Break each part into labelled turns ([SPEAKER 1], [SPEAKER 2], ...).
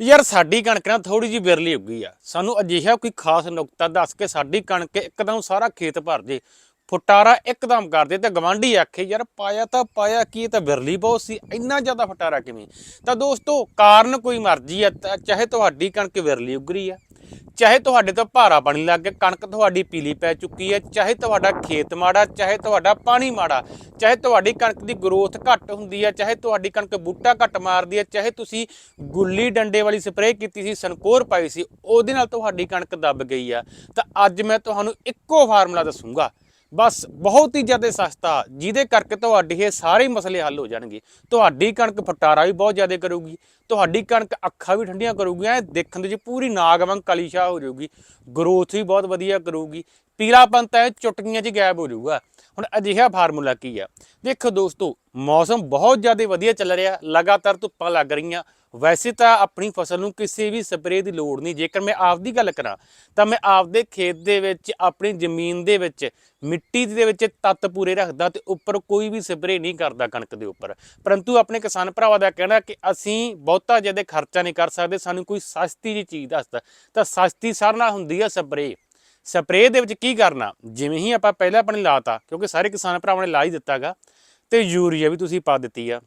[SPEAKER 1] ਯਾਰ ਸਾਡੀ ਕਣਕ ਨਾ ਥੋੜੀ ਜਿਹੀ ਬਿਰਲੀ ਉੱਗੀ ਆ। ਸਾਨੂੰ ਅਜਿਹਾ ਕੋਈ ਖਾਸ ਨੁਕਤਾ ਦੱਸ ਕੇ ਸਾਡੀ ਕਣਕ ਇੱਕਦਮ ਸਾਰਾ ਖੇਤ ਭਰ ਜੇ। ਫੁਟਾਰਾ ਇੱਕਦਮ ਕਰ ਦੇ ਤੇ ਗਵਾਂਢੀ ਆਖੇ, ਯਾਰ ਪਾਇਆ ਤਾਂ ਪਾਇਆ, ਕੀ ਇਹ ਤਾਂ ਬਿਰਲੀ ਬਹੁਤ ਸੀ, ਇੰਨਾ ਜ਼ਿਆਦਾ ਫੁਟਾਰਾ ਕਿਵੇਂ? ਤਾਂ ਦੋਸਤੋ, ਕਾਰਨ ਕੋਈ ਮਰਜ਼ੀ ਆ, ਤਾਂ ਚਾਹੇ ਤੁਹਾਡੀ ਕਣਕ ਵਿਰਲੀ ਉੱਗ ਰਹੀ ਆ। ਚਾਹੇ ਤੁਹਾਡੇ ਤੋਂ ਭਾਰਾ ਪਾਣੀ ਲੱਗ ਗਿਆ, ਕਣਕ ਤੁਹਾਡੀ ਪੀਲੀ ਪੈ ਚੁੱਕੀ ਹੈ, ਚਾਹੇ ਤੁਹਾਡਾ ਖੇਤ ਮਾੜਾ, ਚਾਹੇ ਤੁਹਾਡਾ ਪਾਣੀ ਮਾੜਾ, ਚਾਹੇ ਤੁਹਾਡੀ ਕਣਕ ਦੀ ਗਰੋਥ ਘੱਟ ਹੁੰਦੀ ਹੈ, ਚਾਹੇ ਤੁਹਾਡੀ ਕਣਕ ਬੂਟਾ ਘੱਟ ਮਾਰਦੀ ਹੈ, ਚਾਹੇ ਤੁਸੀਂ ਗੁੱਲੀ ਡੰਡੇ ਵਾਲੀ ਸਪਰੇਅ ਕੀਤੀ ਸੀ ਸਨਕੋਰ ਪਾਈ ਸੀ, ਉਹਦੇ ਨਾਲ ਤੁਹਾਡੀ ਕਣਕ ਦੱਬ ਗਈ ਆ ਤਾਂ ਅੱਜ ਮੈਂ ਤੁਹਾਨੂੰ ਇੱਕੋ ਫਾਰਮੂਲਾ ਦੱਸੂਗਾ। ਬਸ ਬਹੁਤ ਹੀ ਜ਼ਿਆਦਾ ਸਸਤਾ, ਜਿਹਦੇ ਕਰਕੇ ਤੁਹਾਡੇ ਇਹ ਸਾਰੇ ਮਸਲੇ ਹੱਲ ਹੋ ਜਾਣਗੇ। ਤੁਹਾਡੀ ਕਣਕ ਫਟਾਰਾ ਵੀ ਬਹੁਤ ਜ਼ਿਆਦਾ ਕਰੂਗੀ, ਤੁਹਾਡੀ ਕਣਕ ਅੱਖਾਂ ਵੀ ਠੰਡੀਆਂ ਕਰੂਗੀ ਐ ਦੇਖਣ ਦੇ ਵਿੱਚ ਪੂਰੀ ਨਾਗ ਵਾਂਗ ਕਲੀਸ਼ਾ ਹੋ ਜਾਊਗੀ ਗਰੋਥ ਵੀ ਬਹੁਤ ਵਧੀਆ ਕਰੂਗੀ, ਪੀਲਾਪਨ ਤਾਂ ਚੁਟਕੀਆਂ 'ਚ ਗਾਇਬ ਹੋ ਜਾਊਗਾ। ਹੁਣ ਅਜਿਹਾ ਫਾਰਮੂਲਾ ਕੀ ਆ? ਦੇਖੋ ਦੋਸਤੋ, ਮੌਸਮ ਬਹੁਤ ਜ਼ਿਆਦਾ ਵਧੀਆ ਚੱਲ ਰਿਹਾ, ਲਗਾਤਾਰ ਧੁੱਪਾਂ ਲੱਗ ਰਹੀਆਂ ਵੈਸੇ ਤਾਂ ਆਪਣੀ ਫਸਲ ਨੂੰ ਕਿਸੇ ਵੀ ਸਪਰੇਅ ਦੀ ਲੋੜ ਨਹੀਂ। ਜੇਕਰ ਮੈਂ ਆਪਦੀ ਗੱਲ ਕਰਾਂ, ਤਾਂ ਮੈਂ ਆਪਦੇ ਖੇਤ ਦੇ ਵਿੱਚ, ਆਪਣੀ ਜ਼ਮੀਨ ਦੇ ਵਿੱਚ, ਮਿੱਟੀ ਦੇ ਵਿੱਚ ਤੱਤ ਪੂਰੇ ਰੱਖਦਾ ਤੇ ਉੱਪਰ ਕੋਈ ਵੀ ਸਪਰੇਅ ਨਹੀਂ ਕਰਦਾ ਕਣਕ ਦੇ ਉੱਪਰ। ਪਰੰਤੂ ਆਪਣੇ ਕਿਸਾਨ ਭਰਾਵਾਂ ਦਾ ਕਹਿਣਾ ਕਿ ਅਸੀਂ ਬਹੁਤਾ ਜ਼ਿਆਦਾ ਖਰਚਾ ਨਹੀਂ ਕਰ ਸਕਦੇ, ਸਾਨੂੰ ਕੋਈ ਸਸਤੀ ਜੀ ਚੀਜ਼ ਦੱਸਦਾ ਤਾਂ। ਸਸਤੀ ਸਾਰਿਆਂ ਨਾਲ ਹੁੰਦੀ ਆ ਸਪਰੇਅ। ਸਪਰੇਅ ਦੇ ਵਿੱਚ ਕੀ ਕਰਨਾ? ਜਿਵੇਂ ਹੀ ਆਪਾਂ ਪਹਿਲਾਂ ਆਪਣੇ ਲਾਤਾ, ਕਿਉਂਕਿ ਸਾਰੇ ਕਿਸਾਨ ਭਰਾਵਾਂ ਨੇ ਲਾ ਹੀ ਦਿੱਤਾਗਾ ਤੇ ਯੂਰੀਆ ਵੀ ਤੁਸੀਂ ਪਾ ਦਿੱਤੀ ਆ।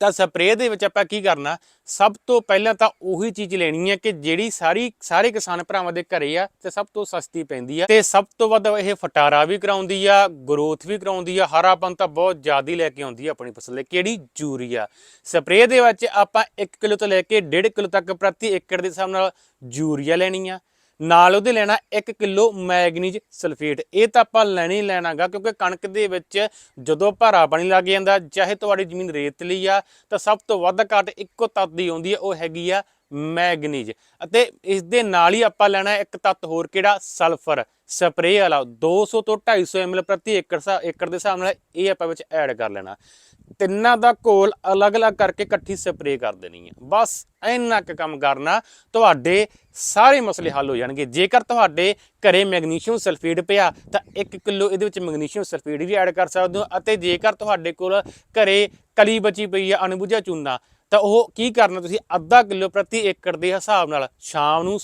[SPEAKER 1] ਤਾਂ ਸਪਰੇਅ ਦੇ ਵਿੱਚ ਆਪਾਂ ਕੀ ਕਰਨਾ, ਸਭ ਤੋਂ ਪਹਿਲਾਂ ਤਾਂ ਉਹੀ ਚੀਜ਼ ਲੈਣੀ ਹੈ ਕਿ ਜਿਹੜੀ ਸਾਰੀ, ਸਾਰੇ ਕਿਸਾਨ ਭਰਾਵਾਂ ਦੇ ਘਰੇ ਆ, ਤੇ ਸਭ ਤੋਂ ਸਸਤੀ ਪੈਂਦੀ ਆ। ਤੇ ਸਭ ਤੋਂ ਵੱਧ ਇਹ ਫਟਾਰਾ ਵੀ ਕਰਾਉਂਦੀ ਆ ਗਰੋਥ ਵੀ ਕਰਾਉਂਦੀ ਆ ਹਰਾਪਨ ਤਾਂ ਬਹੁਤ ਜ਼ਿਆਦਾ ਲੈ ਕੇ ਆਉਂਦੀ ਆ ਆਪਣੀ ਫਸਲ ਲਈ, ਕਿਹੜੀ ਯੂਰੀਆ ਸਪਰੇਅ ਦੇ ਵਿੱਚ ਆਪਾਂ 1 ਕਿਲੋ ਤੋਂ ਲੈ ਕੇ 1.5 ਕਿਲੋ ਤੱਕ ਪ੍ਰਤੀ ਏਕੜ ਦੇ ਹਿਸਾਬ ਨਾਲ ਯੂਰੀਆ ਲੈਣੀ ਆ। ਨਾਲ ਉਹਦੇ ਲੈਣਾ 1 ਕਿਲੋ ਮੈਗਨੀਜ ਸਲਫੇਟ। ਇਹ ਤਾਂ ਆਪਾਂ ਲੈਣਾ ਹੀ ਲੈਣਾਗਾ, ਕਿਉਂਕਿ ਕਣਕ ਦੇ ਵਿੱਚ ਜਦੋਂ ਭਾਰਾ ਪਾਣੀ ਲੱਗ ਜਾਂਦਾ, ਚਾਹੇ ਤੁਹਾਡੀ ਜ਼ਮੀਨ ਰੇਤਲੀ ਆ, ਤਾਂ ਸਭ ਤੋਂ ਵੱਧ ਘੱਟ ਇੱਕੋ ਤੱਤ ਦੀ ਆਉਂਦੀ ਹੈ ਉਹ ਹੈਗੀ ਆ ਮੈਗਨੀਜ। ਅਤੇ ਇਸ ਦੇ ਨਾਲ ਹੀ ਆਪਾਂ ਲੈਣਾ ਇੱਕ ਤੱਤ ਹੋਰ, ਕਿਹੜਾ? ਸਲਫਰ। ਸਪਰੇਅ ਵਾਲਾ। 200 ਤੋਂ 250 ml ਪ੍ਰਤੀ ਏਕੜ ਸਾ- ਏਕੜ ਦੇ ਹਿਸਾਬ ਨਾਲ ਇਹ ਆਪਾਂ ਵਿੱਚ ਐਡ ਕਰ ਲੈਣਾ। ਤਿੰਨਾਂ ਦਾ ਘੋਲ ਅਲੱਗ-ਅਲੱਗ ਕਰਕੇ ਇਕੱਠੀ ਸਪਰੇਅ ਕਰ ਦੇਣੀ ਹੈ ਬਸ ਇੰਨਾ ਕੁ ਕੰਮ ਕਰਨਾ, ਤੁਹਾਡੇ ਸਾਰੇ ਮਸਲੇ ਹੱਲ ਹੋ ਜਾਣਗੇ। ਜੇਕਰ ਤੁਹਾਡੇ ਘਰੇ ਮੈਗਨੀਸ਼ੀਅਮ ਸਲਫੇਟ ਪਿਆ, ਤਾਂ 1 ਕਿਲੋ ਇਹਦੇ ਵਿੱਚ ਮੈਗਨੀਸ਼ੀਅਮ ਸਲਫੇਟ ਵੀ ਐਡ ਕਰ ਸਕਦੇ ਹੋ। ਅਤੇ ਜੇਕਰ ਤੁਹਾਡੇ ਕੋਲ ਘਰੇ ਕਲੀ ਬਚੀ ਪਈ ਹੈ ਅਣਬੁੱਝਾ ਚੂਨਾ ਤਾਂ ਉਹ ਕੀ ਕਰਨਾ ਤੁਸੀਂ ਅੱਧਾ ਕਿਲੋ ਪ੍ਰਤੀ ਏਕੜ ਦੇ ਹਿਸਾਬ ਨਾਲ ਸ਼ਾਮ ਨੂੰ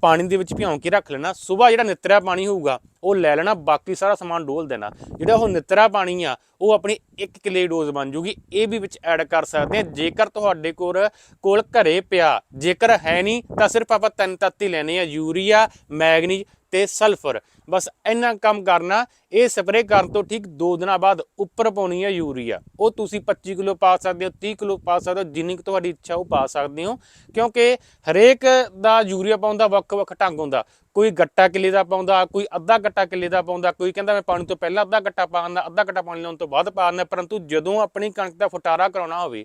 [SPEAKER 1] ਪਾਣੀ ਦੇ ਵਿੱਚ ਭਿਉਂ ਕੇ ਰੱਖ ਲੈਣਾ। ਸਵੇਰ ਜਿਹੜਾ ਨਿਤਰਿਆ ਪਾਣੀ ਹੋਊਗਾ, ਉਹ ਲੈ ਲੈਣਾ, ਬਾਕੀ ਸਾਰਾ ਸਮਾਨ ਡੋਲ ਦੇਣਾ। ਜਿਹੜਾ ਉਹ ਨਿਤਰਾ ਪਾਣੀ ਆ, ਉਹ ਆਪਣੀ 1 ਕਿਲੇ ਡੋਜ਼ ਬਣ ਜੂਗੀ। ਇਹ ਵੀ ਵਿੱਚ ਐਡ ਕਰ ਸਕਦੇ ਆ ਜੇਕਰ ਤੁਹਾਡੇ ਕੋਲ ਕੋਲ ਘਰੇ ਪਿਆ, ਜੇਕਰ ਹੈ ਨਹੀਂ, ਤਾਂ ਸਿਰਫ ਆਪਾਂ ਤਿੰਨ ਤੱਤ ਹੀ ਲੈਣੇ ਆ। ਯੂਰੀਆ, ਮੈਗਨੀਜ ਤੇ ਸਲਫਰ। ਬਸ ਇੰਨਾ ਕੰਮ ਕਰਨਾ, ਇਹ ਸਪਰੇਅ ਕਰਨ ਤੋਂ ਠੀਕ 2 ਦਿਨਾਂ ਬਾਅਦ ਉੱਪਰ ਪਾਉਣੀ ਹੈ ਯੂਰੀਆ। ਉਹ ਤੁਸੀਂ 25 ਕਿਲੋ ਪਾ ਸਕਦੇ ਹੋ 30 ਕਿਲੋ ਪਾ ਸਕਦੇ ਹੋ, ਜਿੰਨੀ ਕੁ ਤੁਹਾਡੀ ਇੱਛਾ ਉਹ ਪਾ ਸਕਦੇ ਹੋ। ਕਿਉਂਕਿ ਹਰੇਕ ਦਾ ਯੂਰੀਆ ਪਾਉਣ ਦਾ ਵੱਖ-ਵੱਖ ਢੰਗ ਹੁੰਦਾ। ਕੋਈ ਗੱਟਾ ਕਿੱਲੇ ਦਾ ਪਾਉਂਦਾ, ਕੋਈ ਅੱਧਾ ਗੱਟਾ ਕਿੱਲੇ ਦਾ ਪਾਉਂਦਾ, ਕੋਈ ਕਹਿੰਦਾ ਮੈਂ ਪਾਣੀ ਤੋਂ ਪਹਿਲਾਂ ਅੱਧਾ ਗੱਟਾ ਪਾਉਂਦਾ ਅੱਧਾ ਗੱਟਾ ਪਾਣੀ ਲਾਉਣ ਤੋਂ ਬਾਅਦ ਪਾਉਂਦਾ ਪਰੰਤੂ ਜਦੋਂ ਆਪਣੀ ਕਣਕ ਦਾ ਫੁਟਾਰਾ ਕਰਾਉਣਾ ਹੋਵੇ,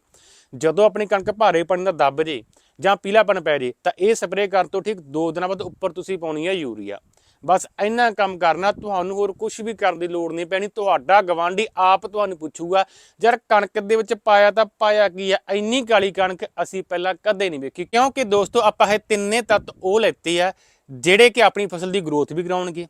[SPEAKER 1] ਜਦੋਂ ਆਪਣੀ ਕਣਕ ਭਾਰੇ ਪਾਣੀ ਦਾ ਦੱਬ ਜੇ ਜਾਂ ਪੀਲਾਪਨ ਪੈ ਜੇ, ਤਾਂ ਇਹ ਸਪਰੇਅ ਕਰਨ ਤੋਂ ਠੀਕ 2 ਦਿਨਾਂ ਬਾਅਦ ਉੱਪਰ ਤੁਸੀਂ ਪਾਉਣੀ ਹੈ ਯੂਰੀਆ। ਬਸ ਇੰਨਾ ਕੰਮ ਕਰਨਾ, ਤੁਹਾਨੂੰ ਹੋਰ ਕੁਝ ਵੀ ਕਰਨ ਦੀ ਲੋੜ ਨਹੀਂ ਪੈਣੀ, ਤੁਹਾਡਾ ਗਵਾਂਢੀ ਆਪ ਤੁਹਾਨੂੰ ਪੁੱਛੂਗਾ, ਯਾਰ ਕਣਕ ਦੇ ਵਿੱਚ ਪਾਇਆ ਤਾਂ ਪਾਇਆ ਕੀ ਆ? ਇੰਨੀ ਕਾਲੀ ਕਣਕ ਅਸੀਂ ਪਹਿਲਾਂ ਕਦੇ ਨਹੀਂ ਵੇਖੀ, ਕਿਉਂਕਿ ਦੋਸਤੋ ਆਪਾਂ ਇਹ ਤਿੰਨੇ ਤੱਤ ਉਹ ਲੈਤੇ ਆ, ਜਿਹੜੇ ਕਿ ਆਪਣੀ ਫਸਲ ਦੀ ਗਰੋਥ ਵੀ ਕਰਾਉਣਗੇ।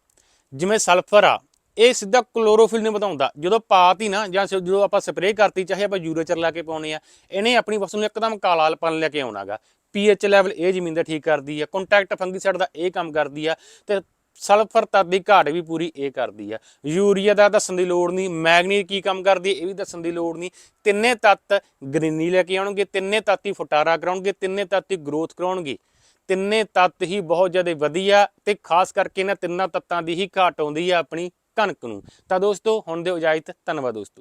[SPEAKER 1] ਜਿਵੇਂ ਸਲਫਰ ਆ, ਇਹ ਸਿੱਧਾ ਕਲੋਰੋਫਿਲ ਨਹੀਂ ਵਧਾਉਂਦਾ, ਜਦੋਂ ਪਾਤੀ ਨਾ, ਜਾਂ ਜਦੋਂ ਆਪਾਂ ਸਪਰੇਅ ਕਰਤੀ, ਚਾਹੇ ਆਪਾਂ ਯੂਰੇਚਰ ਚਰ ਲਾ ਕੇ ਪਾਉਣੇ ਆ, ਇਹਨੇ ਆਪਣੀ ਫਸਲ ਨੂੰ ਇੱਕਦਮ ਕਾਲਾਪਨ ਲੈ ਕੇ ਆਉਣਾਗਾ। ਪੀਐਚ ਲੈਵਲ ਇਹ ਜ਼ਮੀਨ ਦਾ ਠੀਕ ਕਰਦੀ ਆ ਕੰਟੈਕਟ ਫੰਗੀਸਾਈਡ ਦਾ ਇਹ ਕੰਮ ਕਰਦੀ ਆ, ਤੇ ਸਲਫਰ ਤੱਤ ਦੀ ਘਾਟ ਵੀ ਪੂਰੀ ਇਹ ਕਰਦੀ ਆ। ਯੂਰੀਆ ਦਾ ਦੱਸਣ ਦੀ ਲੋੜ ਨਹੀਂ, ਮੈਗਨੀਜ਼ ਕੀ ਕੰਮ ਕਰਦੀ ਇਹ ਵੀ ਦੱਸਣ ਦੀ ਲੋੜ ਨਹੀਂ। ਤਿੰਨੇ ਤੱਤ ਗ੍ਰੀਨੀ ਲੈ ਕੇ ਆਉਣਗੇ, ਤਿੰਨੇ ਤੱਤ ਹੀ ਫੁਟਾਰਾ ਕਰਾਉਣਗੇ, ਤਿੰਨੇ ਤੱਤ ਹੀ ਗਰੋਥ ਕਰਾਉਣਗੇ। ਤਿੰਨੇ ਤੱਤ ਹੀ ਬਹੁਤ ਜ਼ਿਆਦਾ ਵਧੀਆ ਤੇ ਖਾਸ ਕਰਕੇ ਇਹਨਾਂ ਤਿੰਨਾਂ ਤੱਤਾਂ ਦੀ ਹੀ ਘਾਟ ਆਉਂਦੀ ਆ ਆਪਣੀ ਕਣਕ ਨੂੰ। ਤਾਂ ਦੋਸਤੋ, ਹੁਣ ਦਿਓ ਇਜਾਜ਼ਤ, ਧੰਨਵਾਦ ਦੋਸਤੋ।